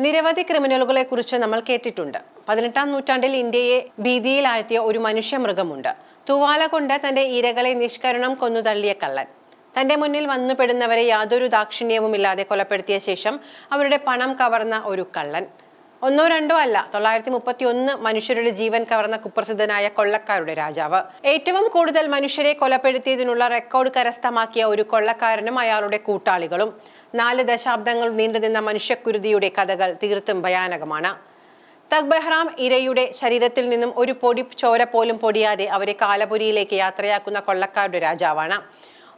നിരവധി ക്രിമിനലുകളെ കുറിച്ച് നമ്മൾ കേട്ടിട്ടുണ്ട്. പതിനെട്ടാം നൂറ്റാണ്ടിൽ ഇന്ത്യയെ ഭീതിയിലാഴ്ത്തിയ ഒരു മനുഷ്യ മൃഗമുണ്ട് തുവാല കൊണ്ട് തന്റെ ഇരകളെ നിഷ്കരണം കൊന്നു തള്ളിയ കള്ളൻ. തന്റെ മുന്നിൽ വന്നുപെടുന്നവരെ യാതൊരു ദാക്ഷിണ്യവുമില്ലാതെ കൊലപ്പെടുത്തിയ ശേഷം അവരുടെ പണം കവർന്ന ഒരു കള്ളൻ. ഒന്നോ രണ്ടോ അല്ല തൊള്ളായിരത്തി മുപ്പത്തി ഒന്ന് മനുഷ്യരുടെ ജീവൻ കവർന്ന കുപ്രസിദ്ധനായ കൊള്ളക്കാരുടെ രാജാവ്. ഏറ്റവും കൂടുതൽ മനുഷ്യരെ കൊലപ്പെടുത്തിയതിനുള്ള റെക്കോർഡ് കരസ്ഥമാക്കിയ ഒരു കൊള്ളക്കാരനും അയാളുടെ കൂട്ടാളികളും. നാല് ദശാബ്ദങ്ങൾ നീണ്ടുനിന്ന മനുഷ്യക്കുരുതിയുടെ കഥകൾ തീർത്തും ഭയാനകമാണ്. തഗ് ബെഹ്റാം ഇരയുടെ ശരീരത്തിൽ നിന്നും ഒരു പൊടി ചോര പോലും പൊടിയാതെ അവരെ കാലപുരിയിലേക്ക് യാത്രയാക്കുന്ന കൊള്ളക്കാരുടെ രാജാവാണ്.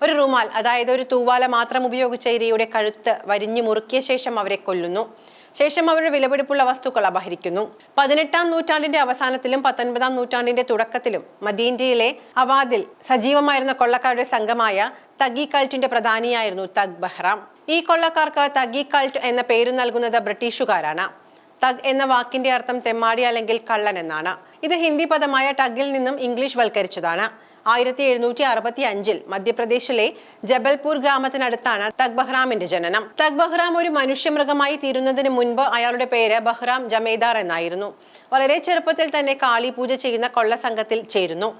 ഒരു റൂമാൽ അതായത് ഒരു തൂവാല മാത്രം ഉപയോഗിച്ച ഇരയുടെ കഴുത്ത് വരിഞ്ഞു മുറുക്കിയ ശേഷം അവരെ കൊല്ലുന്നു. ശേഷം അവരുടെ വിലപിടിപ്പുള്ള വസ്തുക്കൾ അപഹരിക്കുന്നു. പതിനെട്ടാം നൂറ്റാണ്ടിന്റെ അവസാനത്തിലും പത്തൊൻപതാം നൂറ്റാണ്ടിന്റെ തുടക്കത്തിലും മദീൻഡിയിലെ അവാദിൽ സജീവമായിരുന്ന കൊള്ളക്കാരുടെ സംഘമായ തഗി കൾട്ടിന്റെ പ്രധാനിയായിരുന്നു തഗ് ബഹ്റാം. ഈ കൊള്ളക്കാർക്ക് തഗി കൾട്ട് എന്ന പേര് നൽകുന്നത് ബ്രിട്ടീഷുകാരാണ്. തഗ് എന്ന വാക്കിന്റെ അർത്ഥം തെമ്മാടി അല്ലെങ്കിൽ കള്ളൻ എന്നാണ്. ഇത് ഹിന്ദി പദമായ ടഗിൽ നിന്നും ഇംഗ്ലീഷ് വൽക്കരിച്ചതാണ്. ആയിരത്തി എഴുന്നൂറ്റി അറുപത്തി അഞ്ചിൽ മധ്യപ്രദേശിലെ ജബൽപൂർ ഗ്രാമത്തിനടുത്താണ് തഗ് ബഹ്റാമിന്റെ ജനനം. തഗ് ബഹ്റാം ഒരു മനുഷ്യമൃഗമായി തീരുന്നതിന് മുൻപ് അയാളുടെ പേര് ബഹ്റാം ജമേദാർ എന്നായിരുന്നു. വളരെ ചെറുപ്പത്തിൽ തന്നെ കാളി പൂജ ചെയ്യുന്ന കൊള്ള സംഘത്തിൽ ചേരുന്നു.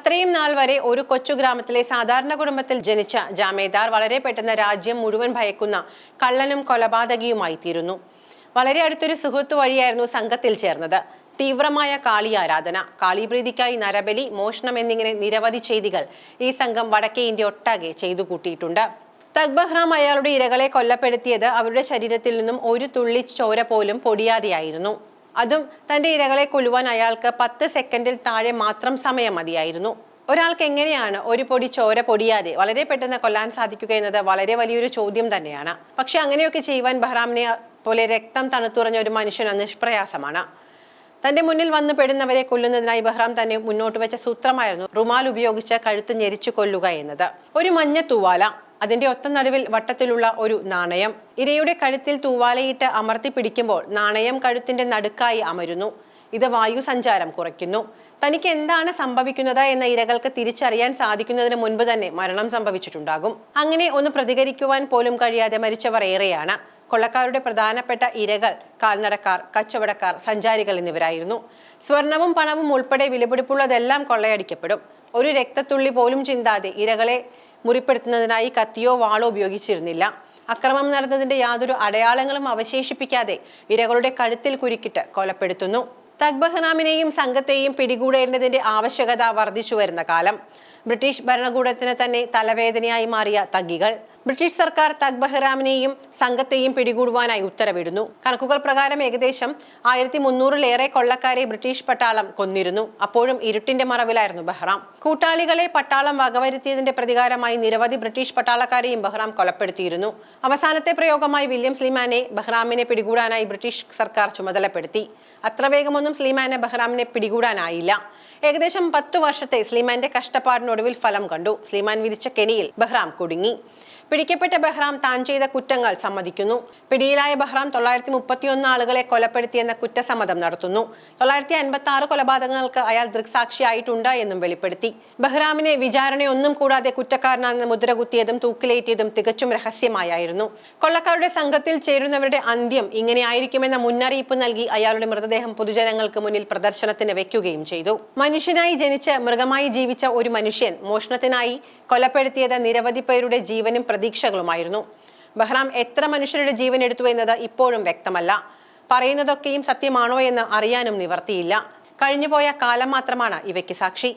അത്രയും നാൾ വരെ ഒരു കൊച്ചു ഗ്രാമത്തിലെ സാധാരണ കുടുംബത്തിൽ ജനിച്ച ജാമേദാർ വളരെ പെട്ടെന്ന് രാജ്യം മുഴുവൻ ഭയക്കുന്ന കള്ളനും കൊലപാതകിയുമായി തീരുന്നു. വളരെ അടുത്തൊരു സുഹൃത്തു വഴിയായിരുന്നു സംഘത്തിൽ ചേർന്നത്. തീവ്രമായ കാളി ആരാധന കാളിപ്രീതിക്കായി നരബലി മോഷണം എന്നിങ്ങനെ നിരവധി ചെയ്തികൾ ഈ സംഘം വടക്കേ ഇന്ത്യ ഒട്ടാകെ ചെയ്തു കൂട്ടിയിട്ടുണ്ട്. തഗ് ബഹ്റാം അയാളുടെ ഇരകളെ കൊല്ലപ്പെടുത്തിയത് അവരുടെ ശരീരത്തിൽ നിന്നും ഒരു തുള്ളി ചോര പോലും പൊടിയാതെയായിരുന്നു. അതും തന്റെ ഇരകളെ കൊല്ലുവാൻ അയാൾക്ക് പത്ത് സെക്കൻഡിൽ താഴെ മാത്രം സമയം മതിയായിരുന്നു. ഒരാൾക്ക് എങ്ങനെയാണ് ഒരു പൊടി ചോര പൊടിയാതെ വളരെ പെട്ടെന്ന് കൊല്ലാൻ സാധിക്കുക എന്നത് വളരെ വലിയൊരു ചോദ്യം തന്നെയാണ്. പക്ഷെ അങ്ങനെയൊക്കെ ചെയ്യുവാൻ ബഹ്റാമിനെ പോലെ രക്തം തണുത്തുറഞ്ഞ ഒരു മനുഷ്യന് നിഷ്പ്രയാസമാണ്. തന്റെ മുന്നിൽ വന്നു പെടുന്നവരെ കൊല്ലുന്നതിനായി ബഹ്റാം തന്നെ മുന്നോട്ട് വെച്ച സൂത്രമായിരുന്നു റുമാൽ ഉപയോഗിച്ച് കഴുത്ത് ഞെരിച്ചു കൊല്ലുക എന്നത്. ഒരു മഞ്ഞ തൂവാല അതിന്റെ ഒത്ത നടുവിൽ വട്ടത്തിലുള്ള ഒരു നാണയം. ഇരയുടെ കഴുത്തിൽ തൂവാലയിട്ട് അമർത്തി പിടിക്കുമ്പോൾ നാണയം കഴുത്തിന്റെ നടുക്കായി അമരുന്നു. ഇത് വായു സഞ്ചാരം കുറയ്ക്കുന്നു. തനിക്ക് എന്താണ് സംഭവിക്കുന്നത് എന്ന ഇരകൾക്ക് തിരിച്ചറിയാൻ സാധിക്കുന്നതിന് മുൻപ് തന്നെ മരണം സംഭവിച്ചിട്ടുണ്ടാകും. അങ്ങനെ ഒന്ന് പ്രതികരിക്കുവാൻ പോലും കഴിയാതെ മരിച്ചവർ ഏറെയാണ്. കൊള്ളക്കാരുടെ പ്രധാനപ്പെട്ട ഇരകൾ കാൽനടക്കാർ കച്ചവടക്കാർ സഞ്ചാരികൾ എന്നിവരായിരുന്നു. സ്വർണവും പണവും ഉൾപ്പെടെ വിലപിടിപ്പുള്ളതെല്ലാം കൊള്ളയടിക്കപ്പെടും. ഒരു രക്തത്തുള്ളി പോലും ചിന്താതെ ഇരകളെ മുറിപ്പെടുത്തുന്നതിനായി കത്തിയോ വാളോ ഉപയോഗിച്ചിരുന്നില്ല. അക്രമം നടന്നതിന്റെ യാതൊരു അടയാളങ്ങളും അവശേഷിപ്പിക്കാതെ ഇരകളുടെ കഴുത്തിൽ കുരുക്കിട്ട് കൊലപ്പെടുത്തുന്നു. തഗ് ബഹ്റാമിനെയും സംഘത്തെയും പിടികൂടേണ്ടതിന്റെ ആവശ്യകത വർദ്ധിച്ചു വരുന്ന കാലം. ബ്രിട്ടീഷ് ഭരണകൂടത്തിന് തന്നെ തലവേദനയായി മാറിയ തഗ്ഗികൾ ബ്രിട്ടീഷ് സർക്കാർ തഗ് ബഹ്റാമിനെയും സംഘത്തെയും പിടികൂടുവാനായി ഉത്തരവിടുന്നു. കണക്കുകൾ പ്രകാരം ഏകദേശം ആയിരത്തി മുന്നൂറിലേറെ കൊള്ളക്കാരെ ബ്രിട്ടീഷ് പട്ടാളം കൊന്നിരുന്നു. അപ്പോഴും ഇരുട്ടിന്റെ മറവിലായിരുന്നു ബഹ്റാം. കൂട്ടാളികളെ പട്ടാളം വകവരുത്തിയതിന്റെ പ്രതികാരമായി നിരവധി ബ്രിട്ടീഷ് പട്ടാളക്കാരെയും ബഹ്റാം കൊലപ്പെടുത്തിയിരുന്നു. അവസാനത്തെ പ്രയോഗമായി വില്യം സ്ലിമാനെ ബഹ്റാമിനെ പിടികൂടാനായി ബ്രിട്ടീഷ് സർക്കാർ ചുമതലപ്പെടുത്തി. അത്ര വേഗമൊന്നും സ്ലിമാനെ ബഹ്റാമിനെ പിടികൂടാനായില്ല. ഏകദേശം പത്തു വർഷത്തെ സ്ലീമാന്റെ കഷ്ടപ്പാടിനൊടുവിൽ ഫലം കണ്ടു. സ്ലീമാൻ വിരിച്ച കെണിയിൽ ബഹ്റാം കുടുങ്ങി. പിടിക്കപ്പെട്ട ബഹ്റാം താൻ ചെയ്ത കുറ്റങ്ങൾ സമ്മതിക്കുന്നു. പിടിയിലായ ബഹ്റാം തൊള്ളായിരത്തി മുപ്പത്തിയൊന്ന് ആളുകളെ കൊലപ്പെടുത്തിയെന്ന കുറ്റസമ്മതം നടത്തുന്നു. തൊള്ളായിരത്തി അൻപത്തി ആറ് കൊലപാതകങ്ങൾക്ക് അയാൾ ദൃക്സാക്ഷിയായിട്ടുണ്ട് എന്നും വെളിപ്പെടുത്തി. ബഹ്റാമിനെ വിചാരണയൊന്നും കൂടാതെ കുറ്റക്കാരനാണെന്ന് മുദ്ര കുത്തിയതും തൂക്കിലേറ്റിയതും തികച്ചും രഹസ്യമായായിരുന്നു. കൊള്ളക്കാരുടെ സംഘത്തിൽ ചേരുന്നവരുടെ അന്ത്യം ഇങ്ങനെയായിരിക്കുമെന്ന മുന്നറിയിപ്പ് നൽകി അയാളുടെ മൃതദേഹം പൊതുജനങ്ങൾക്ക് മുന്നിൽ പ്രദർശനത്തിന് വെക്കുകയും ചെയ്തു. മനുഷ്യനായി ജനിച്ച് മൃഗമായി ജീവിച്ച ഒരു മനുഷ്യൻ മോഷണത്തിനായി കൊലപ്പെടുത്തിയത് നിരവധി പേരുടെ ജീവനും പ്രതീക്ഷകളുമായിരുന്നു. ബഹ്റാം എത്ര മനുഷ്യരുടെ ജീവൻ എടുത്തു എന്നത് ഇപ്പോഴും വ്യക്തമല്ല. പറയുന്നതൊക്കെയും സത്യമാണോ എന്ന് അറിയാനും നിവർത്തിയില്ല. കഴിഞ്ഞുപോയ കാലം മാത്രമാണ് ഇവയ്ക്ക് സാക്ഷി.